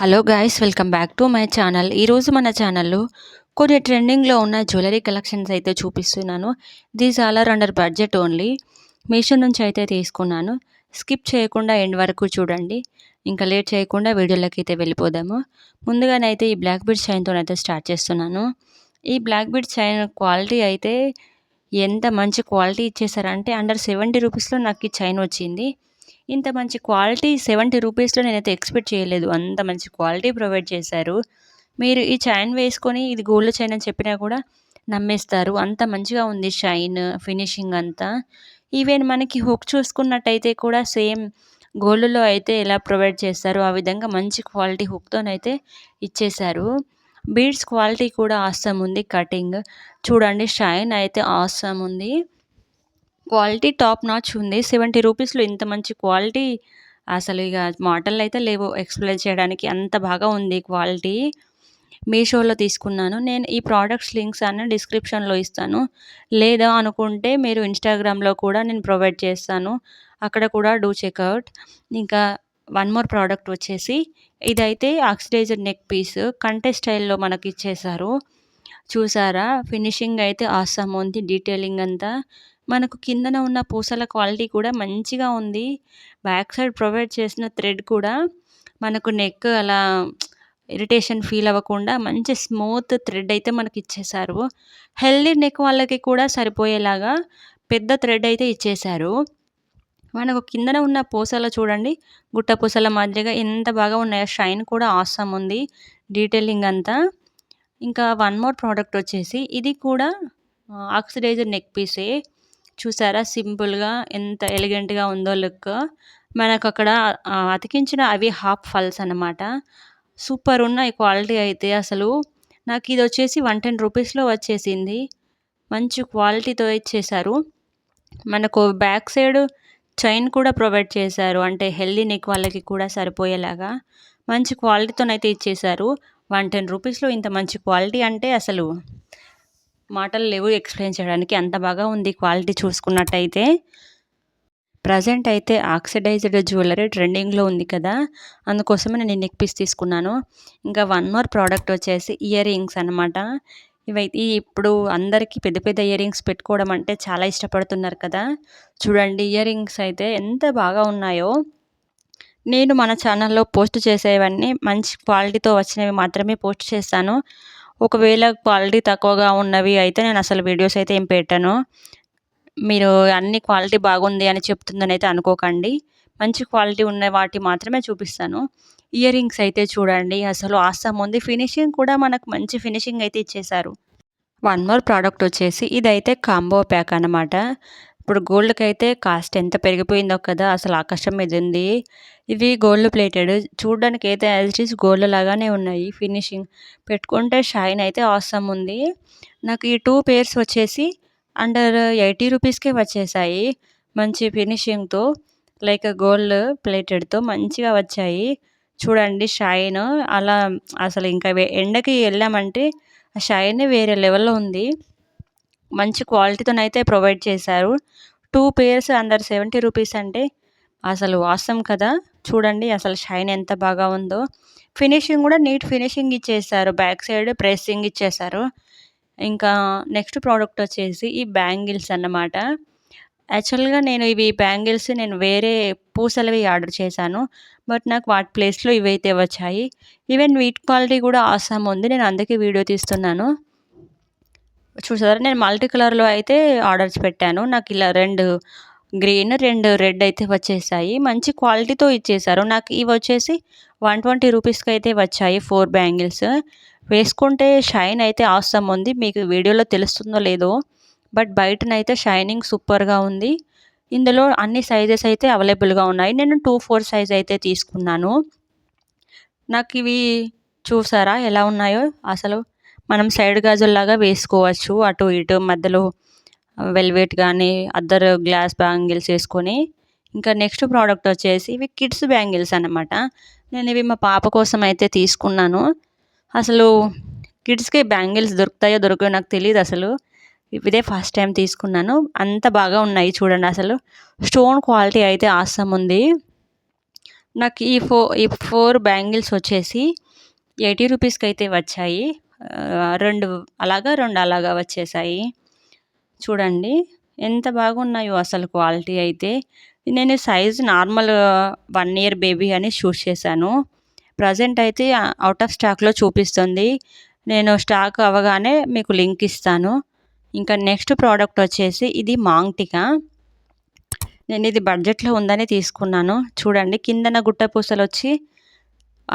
Hello guys welcome back to my channel ఈరోజు మన ఛానల్లో కొన్ని ట్రెండింగ్లో ఉన్న జ్యువెలరీ కలెక్షన్స్ అయితే చూపిస్తున్నాను. These all are under budget only Meesho నుంచి అయితే తీసుకున్నాను. స్కిప్ చేయకుండా ఎండ్ వరకు చూడండి. ఇంకా లేట్ చేయకుండా వీడియోలోకి అయితే వెళ్ళిపోదాము. ముందుగానైతే ఈ బ్లాక్ బీడ్ చైన్తోనైతే అయితే స్టార్ట్ చేస్తున్నాను. ఈ బ్లాక్ బీడ్ చైన్ క్వాలిటీ అయితే ఎంత మంచి క్వాలిటీ ఇచ్చేసారంటే అండర్ సెవెంటీ రూపీస్లో నాకు ఈ చైన్ వచ్చింది. ఇంత మంచి క్వాలిటీ సెవెంటీ రూపీస్లో నేనైతే ఎక్స్పెక్ట్ చేయలేదు. అంత మంచి క్వాలిటీ ప్రొవైడ్ చేశారు. మీరు ఈ చైన్ వేసుకొని ఇది గోల్డ్ చైన్ అని చెప్పినా కూడా నమ్మేస్తారు. అంత మంచిగా ఉంది షైన్ ఫినిషింగ్ అంతా. ఈవెన్ మనకి హుక్ చూసుకున్నట్టయితే కూడా సేమ్ గోల్డ్లో అయితే ఎలా ప్రొవైడ్ చేస్తారో ఆ విధంగా మంచి క్వాలిటీ హుక్తోనైతే ఇచ్చేశారు. బీడ్స్ క్వాలిటీ కూడా ఆసం ఉంది కటింగ్. చూడండి షైన్ అయితే ఆసం ఉంది. క్వాలిటీ టాప్ నాచ్ ఉంది. సెవెంటీ రూపీస్లో ఇంత మంచి క్వాలిటీ అసలు ఇక మోడల్ అయితే లేవు. ఎక్స్ప్లెయిన్ చేయడానికి అంత బాగా ఉంది క్వాలిటీ. మీషోలో తీసుకున్నాను. నేను ఈ ప్రోడక్ట్స్ లింక్స్ అన్ని డిస్క్రిప్షన్లో ఇస్తాను. లేదా అనుకుంటే మీరు ఇన్స్టాగ్రామ్లో కూడా నేను ప్రొవైడ్ చేస్తాను. అక్కడ కూడా డూ చెక్అవుట్ ఇంకా వన్ మోర్ ప్రోడక్ట్ వచ్చేసి ఇదైతే ఆక్సిడైజర్ నెక్ పీస్ కంటే స్టైల్లో మనకి ఇచ్చేసారు చూసారా? ఫినిషింగ్ అయితే ఆసమ్ ఉంది. డీటెయిలింగ్ అంతా మనకు కిందన ఉన్న పూసల క్వాలిటీ కూడా మంచిగా ఉంది. బ్యాక్ సైడ్ ప్రొవైడ్ చేసిన థ్రెడ్ కూడా మనకు నెక్ అలా ఇరిటేషన్ ఫీల్ అవ్వకుండా మంచి స్మూత్ థ్రెడ్ అయితే మనకి ఇచ్చేశారు. హెల్దీ నెక్ వాళ్ళకి కూడా సరిపోయేలాగా పెద్ద థ్రెడ్ అయితే ఇచ్చేశారు. మనకు కిందన ఉన్న పూసలు చూడండి. గుట్ట పూసల మాదిరిగా ఎంత బాగా ఉన్నాయో షైన్ కూడా ఆసమ్ ఉంది. డీటెయిలింగ్ అంతా. ఇంకా వన్ మోర్ ప్రోడక్ట్ వచ్చేసి ఇది కూడా ఆక్సిడైజర్ నెక్ పీసే. చూసారా? సింపుల్గా ఎంత ఎలిగెంట్గా ఉందో లుక్. మనకు అక్కడ అతికించిన అవి హాఫ్ ఫల్స్ అనమాట సూపర్ ఉన్నాయి క్వాలిటీ అయితే అసలు. నాకు ఇది వచ్చేసి వన్ టెన్ రూపీస్లో వచ్చేసింది. మంచి క్వాలిటీతో ఇచ్చేసారు మనకు బ్యాక్ సైడ్ చైన్ కూడా ప్రొవైడ్ చేశారు. అంటే హెల్దీ నెక్ వాళ్ళకి కూడా సరిపోయేలాగా. మంచి క్వాలిటీతోనైతే ఇచ్చేశారు. వన్ టెన్ రూపీస్లో ఇంత మంచి క్వాలిటీ అంటే అసలు మాటలు లేవు ఎక్స్ప్లెయిన్ చేయడానికి. అంత బాగా ఉంది క్వాలిటీ చూసుకున్నట్టయితే. ప్రజెంట్ అయితే ఆక్సిడైజ్డ్ జ్యువెలరీ ట్రెండింగ్లో ఉంది కదా. అందుకోసమే నేను నెక్ పీస్ తీసుకున్నాను. ఇంకా వన్ మోర్ ప్రోడక్ట్ వచ్చేసి ఇయర్ రింగ్స్ అనమాట ఇవైతే ఇప్పుడు అందరికీ పెద్ద పెద్ద ఇయర్ రింగ్స్ పెట్టుకోవడం అంటే చాలా ఇష్టపడుతున్నారు కదా. చూడండి ఇయర్ రింగ్స్ అయితే ఎంత బాగా ఉన్నాయో. నేను మన ఛానల్లో పోస్ట్ చేసేవన్నీ మంచి క్వాలిటీతో వచ్చినవి మాత్రమే పోస్ట్ చేస్తాను. ఒకవేళ క్వాలిటీ తక్కువగా ఉన్నవి అయితే నేను అసలు వీడియోస్ అయితే ఏం పెట్టాను. మీరు అన్ని క్వాలిటీ బాగుంది అని చెప్తుందని అయితే అనుకోకండి. మంచి క్వాలిటీ ఉన్న వాటి మాత్రమే చూపిస్తాను. ఇయర్ రింగ్స్ అయితే చూడండి. అసలు ఆసం ఉంది. ఫినిషింగ్ కూడా మనకు మంచి ఫినిషింగ్ అయితే ఇచ్చేశారు. వన్ మోర్ ప్రోడక్ట్ వచ్చేసి ఇదైతే కాంబో ప్యాక్ అనమాట ఇప్పుడు గోల్డ్కి అయితే కాస్ట్ ఎంత పెరిగిపోయిందో కదా అసలు ఆకాశం మీద ఉంది. ఇవి గోల్డ్ ప్లేటెడ్. చూడడానికి అయితే యాజ్ ఇట్ ఈస్ గోల్డ్ లాగానే ఉన్నాయి. ఫినిషింగ్ పెట్టుకుంటే షైన్ అయితే ఆసమ్ ఉంది. నాకు ఈ టూ పేర్స్ వచ్చేసి అండర్ ఎయిటీ రూపీస్కే వచ్చేసాయి. మంచి ఫినిషింగ్తో లైక్ గోల్డ్ ప్లేటెడ్తో మంచిగా వచ్చాయి. చూడండి షైన్. అలా అసలు ఇంకా ఎండకి వెళ్ళామంటే ఆ షైన్ వేరే లెవెల్లో ఉంది. మంచి క్వాలిటీతోనైతే ప్రొవైడ్ చేశారు. Two pairs under seventy rupees అంటే అసలు వాసం కదా. చూడండి అసలు షైన్ ఎంత బాగా ఉందో. ఫినిషింగ్ కూడా నీట్ ఫినిషింగ్ ఇచ్చేసారు బ్యాక్ సైడ్ ప్రెస్సింగ్ ఇచ్చేసారు ఇంకా నెక్స్ట్ ప్రోడక్ట్ వచ్చేసి ఈ బ్యాంగిల్స్ అన్నమాట. యాక్చువల్గా నేను ఇవి బ్యాంగిల్స్ నేను వేరే పూసలవి ఆర్డర్ చేశాను. బట్ నాకు వాటి ప్లేస్లో ఇవైతే వచ్చాయి. ఈవెన్ వీట్ క్వాలిటీ కూడా ఆసామ్ ఉంది. నేను అందుకే వీడియో తీస్తున్నాను. చూసారా? నేను మల్టీ కలర్లో అయితే ఆర్డర్స్ పెట్టాను. నాకు ఇలా రెండు గ్రీన్ రెండు రెడ్ అయితే వచ్చేసాయి. మంచి క్వాలిటీతో ఇచ్చేసారు. నాకు ఇవి వచ్చేసి వన్ ట్వంటీ రూపీస్కి అయితే వచ్చాయి ఫోర్ బ్యాంగిల్స్. వేసుకుంటే షైన్ అయితే ఆస్తం ఉంది. మీకు వీడియోలో తెలుస్తుందో లేదో బట్ బయటనైతే షైనింగ్ సూపర్గా ఉంది. ఇందులో అన్ని సైజెస్ అయితే అవైలబుల్గా ఉన్నాయి. నేను టూ ఫోర్ సైజ్ అయితే తీసుకున్నాను. నాకు ఇవి చూసారా? ఎలా ఉన్నాయో? అసలు మనం సైడ్ గాజుల్లాగా వేసుకోవచ్చు. అటు ఇటు మధ్యలో వెల్వెట్ కానీ అదర్ గ్లాస్ బ్యాంగిల్స్ వేసుకొని. ఇంకా నెక్స్ట్ ప్రోడక్ట్ వచ్చేసి ఇవి కిడ్స్ బ్యాంగిల్స్ అనమాట నేను ఇవి మా పాప కోసం అయితే తీసుకున్నాను. అసలు కిడ్స్కి బ్యాంగిల్స్ దొరుకుతాయో దొరకయో నాకు తెలియదు అసలు. ఇదే ఫస్ట్ టైం తీసుకున్నాను. అంత బాగా ఉన్నాయి చూడండి అసలు. స్టోన్ క్వాలిటీ అయితే ఆసం ఉంది. నాకు ఈ ఫో ఈ ఫోర్ బ్యాంగిల్స్ వచ్చేసి ఎయిటీ రూపీస్కి అయితే వచ్చాయి. రెండు అలాగా రెండు అలాగా వచ్చేసాయి. చూడండి ఎంత బాగున్నాయో అసలు క్వాలిటీ అయితే. నేను size normal one year baby అని చూస్ చేశాను. ప్రజెంట్ అయితే అవుట్ ఆఫ్ స్టాక్లో చూపిస్తుంది. నేను స్టాక్ అవ్వగానే మీకు లింక్ ఇస్తాను. ఇంకా నెక్స్ట్ ప్రోడక్ట్ వచ్చేసి ఇది మాంగ్టికా నేను ఇది బడ్జెట్లో ఉందని తీసుకున్నాను. చూడండి కిందన గుట్ట పూసలు వచ్చి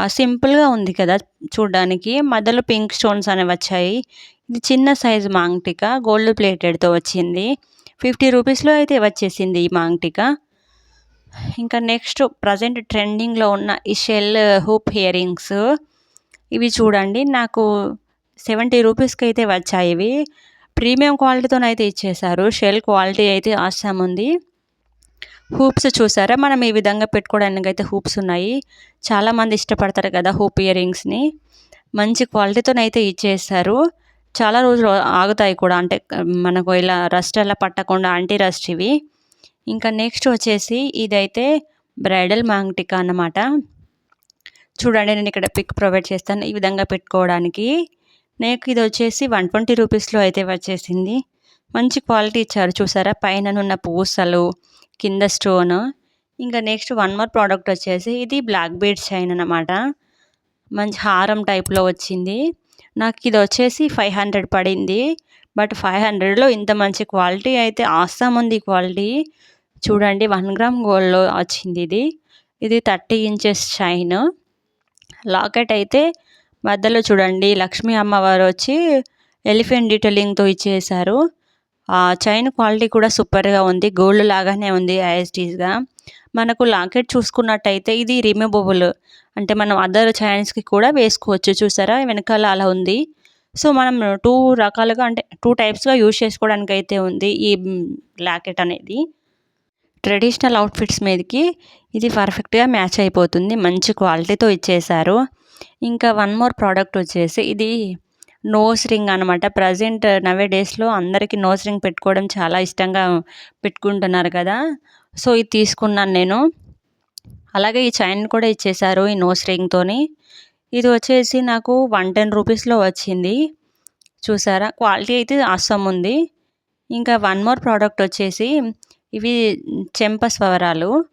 సింపుల్గా ఉంది కదా చూడడానికి. మధ్యలో పింక్ స్టోన్స్ అనేవి వచ్చాయి. ఇది చిన్న సైజు మాంగ్టిక గోల్డ్ ప్లేటెడ్తో వచ్చింది. ఫిఫ్టీ రూపీస్లో అయితే వచ్చేసింది ఈ మాంగ్టిక. ఇంకా నెక్స్ట్ ప్రజెంట్ ట్రెండింగ్లో ఉన్న ఈ షెల్ హూప్ ఇయరింగ్స్ ఇవి చూడండి. నాకు సెవెంటీ రూపీస్కి అయితే వచ్చాయి ఇవి. ప్రీమియం క్వాలిటీతోనైతే ఇచ్చేశారు. షెల్ క్వాలిటీ అయితే ఆశ్రమం ఉంది. హూప్స్ చూసారా? మనం ఈ విధంగా పెట్టుకోవడానికి అయితే హూప్స్ ఉన్నాయి. చాలామంది ఇష్టపడతారు కదా హూప్ ఇయర్ రింగ్స్ని మంచి క్వాలిటీతోనైతే ఇచ్చేస్తారు. చాలా రోజులు ఆగుతాయి కూడా. అంటే మనకు ఇలా రస్ట్ అలా పట్టకుండా అంటీ రస్ట్ ఇవి. ఇంకా నెక్స్ట్ వచ్చేసి ఇదైతే బ్రైడల్ మాంగ్టికా అన్నమాట. చూడండి నేను ఇక్కడ పిక్ ప్రొవైడ్ చేస్తాను ఈ విధంగా పెట్టుకోవడానికి. నాకు ఇది వచ్చేసి వన్ ట్వంటీ రూపీస్లో అయితే వచ్చేసింది. మంచి క్వాలిటీ ఇచ్చారు. చూసారా? పైన నున్న పూసలు కింద స్టోన్. ఇంకా నెక్స్ట్ వన్ మోర్ ప్రోడక్ట్ వచ్చేసి ఇది బ్లాక్ బీడ్ చైన్ అనమాట మంచి హారం టైప్లో వచ్చింది. నాకు ఇది వచ్చేసి ఫైవ్ హండ్రెడ్ పడింది. బట్ ఫైవ్ హండ్రెడ్లో ఇంత మంచి క్వాలిటీ అయితే ఆస్తాం ఉంది క్వాలిటీ. చూడండి వన్ గ్రామ్ గోల్డ్లో వచ్చింది ఇది. ఇది థర్టీ ఇంచెస్ చైన్. లాకెట్ అయితే మధ్యలో చూడండి లక్ష్మీ అమ్మవారు వచ్చి ఎలిఫెంట్ డీటెయిలింగ్తో ఇచ్చేసారు చైన్ క్వాలిటీ కూడా సూపర్గా ఉంది. గోల్డ్ లాగానే ఉంది ఐఎస్టీస్గా మనకు లాకెట్ చూసుకున్నట్టయితే ఇది రిమూవబుల్. అంటే మనం అదర్ చైన్స్కి కూడా వేసుకోవచ్చు. చూసారా? వెనకాల అలా ఉంది. సో మనం టూ రకాలుగా అంటే టూ టైప్స్గా యూజ్ చేసుకోవడానికి అయితే ఉంది ఈ లాకెట్ అనేది. ట్రెడిషనల్ అవుట్ఫిట్స్ మీదకి ఇది పర్ఫెక్ట్గా మ్యాచ్ అయిపోతుంది. మంచి క్వాలిటీతో ఇచ్చేసారు ఇంకా వన్ మోర్ ప్రోడక్ట్ వచ్చేసి ఇది నోస్ రింగ్ అనమాట ప్రజెంట్ నవే డేస్లో అందరికీ నోస్ రింగ్ పెట్టుకోవడం చాలా ఇష్టంగా పెట్టుకుంటున్నారు కదా. సో ఇది తీసుకున్నాను నేను. అలాగే ఈ చైన్ కూడా ఇచ్చేశారు ఈ నోస్ రింగ్తోని. ఇది వచ్చేసి నాకు వన్ టెన్ రూపీస్లో వచ్చింది. చూసారా? క్వాలిటీ అయితే అస్సం ఉంది. ఇంకా వన్ మోర్ ప్రోడక్ట్ వచ్చేసి ఇవి చెంప స్వరాలు.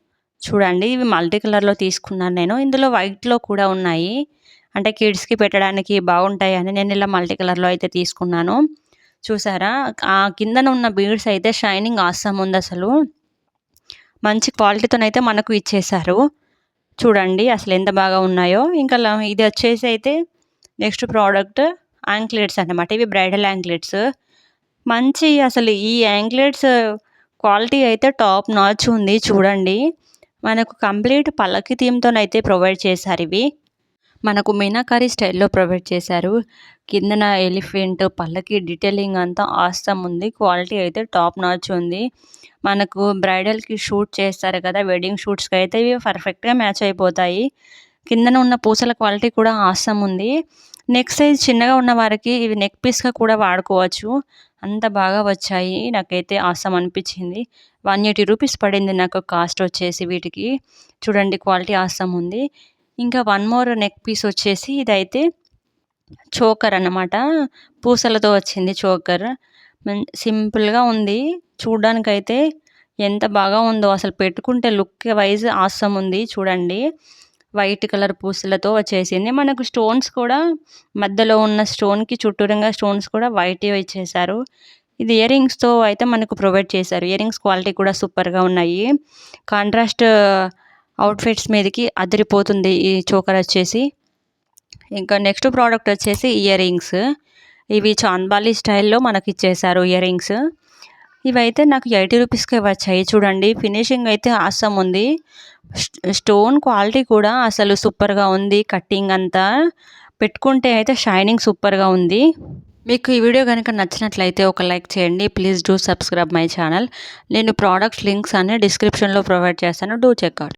చూడండి ఇవి మల్టీ కలర్లో తీసుకున్నాను నేను. ఇందులో వైట్లో కూడా ఉన్నాయి. అంటే కిడ్స్కి పెట్టడానికి బాగుంటాయి అని నేను ఇలా మల్టీ కలర్లో అయితే తీసుకున్నాను. చూసారా? ఆ కిందన ఉన్న బీడ్స్ అయితే షైనింగ్ ఆసం ఉంది అసలు. మంచి క్వాలిటీతోనైతే మనకు ఇచ్చేసారు చూడండి అసలు ఎంత బాగా ఉన్నాయో. ఇంకా ఇది వచ్చేసి అయితే నెక్స్ట్ ప్రోడక్ట్ యాంక్లెట్స్ అనమాట ఇవి బ్రైడల్ యాంక్లెట్స్ మంచి అసలు ఈ యాంక్లెట్స్ క్వాలిటీ అయితే టాప్ నాచ్ ఉంది. చూడండి. మనకు కంప్లీట్ పల్లకి థీమ్తోనైతే ప్రొవైడ్ చేశారు ఇవి. మనకు మీనాకారి స్టైల్లో ప్రొవైడ్ చేశారు. కిందన ఎలిఫెంట్ పల్లకి డీటెయిలింగ్ అంతా ఆస్తం ఉంది. క్వాలిటీ అయితే టాప్ నాచ్ ఉంది. మనకు బ్రైడల్కి షూట్ చేస్తారు కదా వెడ్డింగ్ షూట్స్కి అయితే ఇవి పర్ఫెక్ట్గా మ్యాచ్ అయిపోతాయి. కిందన ఉన్న పూసల క్వాలిటీ కూడా ఆసం ఉంది. నెక్ సైజ్ చిన్నగా ఉన్న వారికి ఇవి నెక్ పీస్గా కూడా వాడుకోవచ్చు. అంత బాగా వచ్చాయి. నాకైతే ఆసం అనిపించింది. వన్ ఎయిటీ రూపీస్ పడింది నాకు కాస్ట్ వచ్చేసి వీటికి. చూడండి క్వాలిటీ ఆసం ఉంది. ఇంకా వన్ మోర్ నెక్ పీస్ వచ్చేసి ఇదైతే చోకర్ అనమాట పూసలతో వచ్చింది చోకర్ సింపుల్గా ఉంది. చూడ్డానికైతే ఎంత బాగా ఉందో. అసలు పెట్టుకుంటే లుక్ వైజ్ ఆసం ఉంది. చూడండి. వైట్ కలర్ పూసలతో వచ్చేసింది. మనకు స్టోన్స్ కూడా మధ్యలో ఉన్న స్టోన్కి చుట్టూరంగా స్టోన్స్ కూడా వైట్ ఇచ్చేసారు ఇది ఇయర్ రింగ్స్తో అయితే మనకు ప్రొవైడ్ చేశారు. ఇయర్ రింగ్స్ క్వాలిటీ కూడా సూపర్గా ఉన్నాయి. కాంట్రాస్ట్ అవుట్ఫిట్స్ మీదకి అదిరిపోతుంది ఈ చోకర్ వచ్చేసి. ఇంకా నెక్స్ట్ ప్రోడక్ట్ వచ్చేసి ఇయర్ రింగ్స్ ఇవి చాంద్బాలి స్టైల్లో మనకి ఇచ్చేసారు ఇయర్ రింగ్స్ ఇవైతే నాకు ఎయిటీ రూపీస్కే వచ్చాయి. చూడండి ఫినిషింగ్ అయితే ఆసం ఉంది. స్టోన్ క్వాలిటీ కూడా అసలు సూపర్గా ఉంది. కట్టింగ్ అంతా పెట్టుకుంటే అయితే షైనింగ్ సూపర్గా ఉంది. మీకు ఈ వీడియో కనుక నచ్చినట్లయితే ఒక లైక్ చేయండి. Please do subscribe my channel. నేను ప్రోడక్ట్స్ లింక్స్ అన్ని డిస్క్రిప్షన్లో ప్రొవైడ్ చేస్తాను. Do checkout